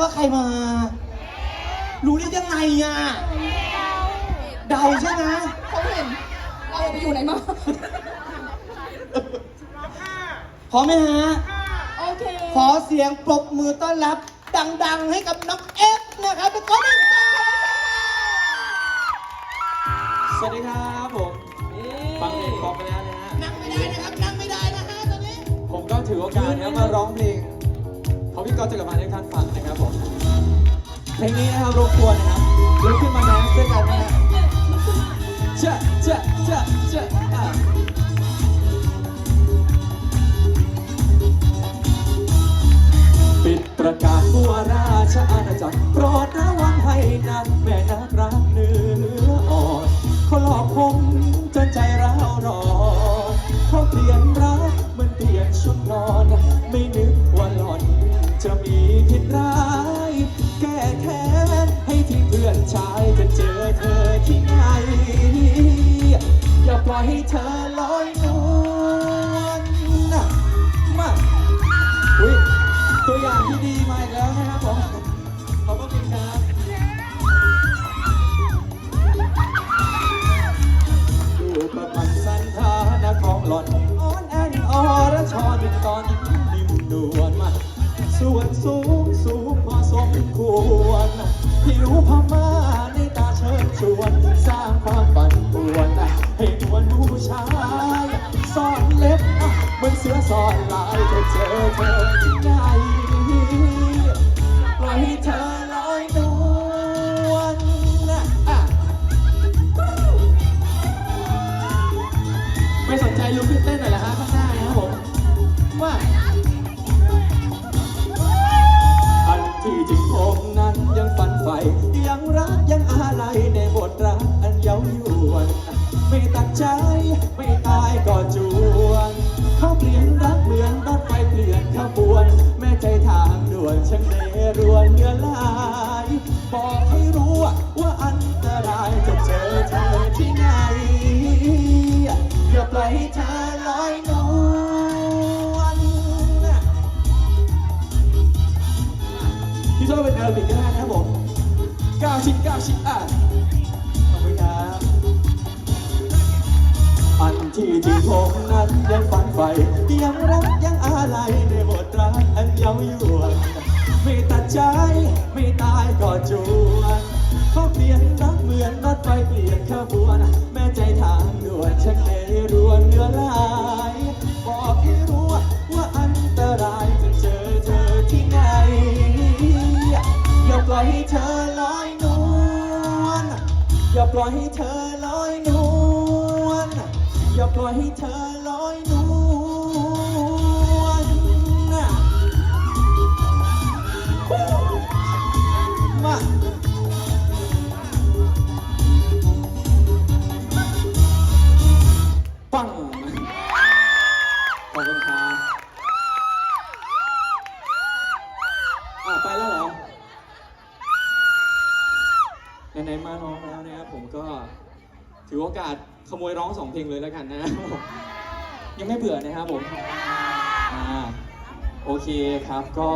ว่าใครมา รู้ได้ยังไงอะ เดาใช่ไหมเขาเห็น เราไปอยู่ไหนมา พร้อมไหมฮะ โอเค ขอเสียงปรบมือต้อนรับ ดัง ๆ ให้กับน้องเอฟนะครับทุกคนสวัสดีครับผมฟังเพลงพร้อมไปแล้วนะฮะ นั่งไม่ได้นะครับ นั่งไม่ได้นะฮะตอนนี้ ผมก็ถือโอกาสนะมาร้องเพลงเขาพี่ ก็จะกลับมาให้ท่านฟังนะครับผมเพลงนี้นะครับรบกวนนะครับลุกขึ้นมาแดนซ์ด้วยกันนะฮะเจ้าเจ้าเจ้าเจ้าอะปิดประกาศทั่วราชอาณาจักรโปรดระวังให้นักแม่นักรักเนื้ออ่อนเขาหลอกผมจนใจร้าวรอนเขาเปลี่ยนรักเหมือนเปลี่ยนชุดนอนไม่เนึก ชวนสร้างความปั่นป่วนให้มวลผู้ชายซ่อนเล็บเหมือนเสือซ่อนลายจะเจอเธอที่ไหนปล่อยให้เธอลอยนวลนะอะไม่สนใจลุกขึ้นเต้นหน่อยเหรอฮะ ใจ ไม่ตายก็จวน เขาเปลี่ยนรักเหมือนรถไฟเปลี่ยนขบวน แม่ใจทางด่วนช่างเนรวนเงือลายบอกให้รู้ว่าอันตรายจะเจอเธอที่ไหน อย่าปล่อยให้เธอลอยนวลพี่โจ้เป็นแอโรบิกก็ได้นะครับผมก้าวชิดก้าวชิดอะ ที่ผมนั้นยังฝันใฝ่ยังรักยังอะไรในบทรักอันเย้ายวนไม่ตัดใจไม่ตายก็จวนเขาเปลี่ยนรักเหมือนรถไฟเปลี่ยนขบวน แม่ใจทางด่วนชักเนรวนเนื้อลายบอกให้รู้ว่าอันตรายจะเจอเธอที่ไหนอย่าปล่อยให้เธอลอยนวลอย่าปล่อยให้เธอลอยนวล อย่าปล่อยให้เธอลอยนวลมาปังขอบคุณครับอะไปแล้วเหรอไหนๆมาร้องแล้วนะครับผมก็ ถือโอกาสขโมยร้องสองเพลงเลยแล้วกันนะครับผมยังไม่เบื่อนะครับผมอ่าโอเคครับก็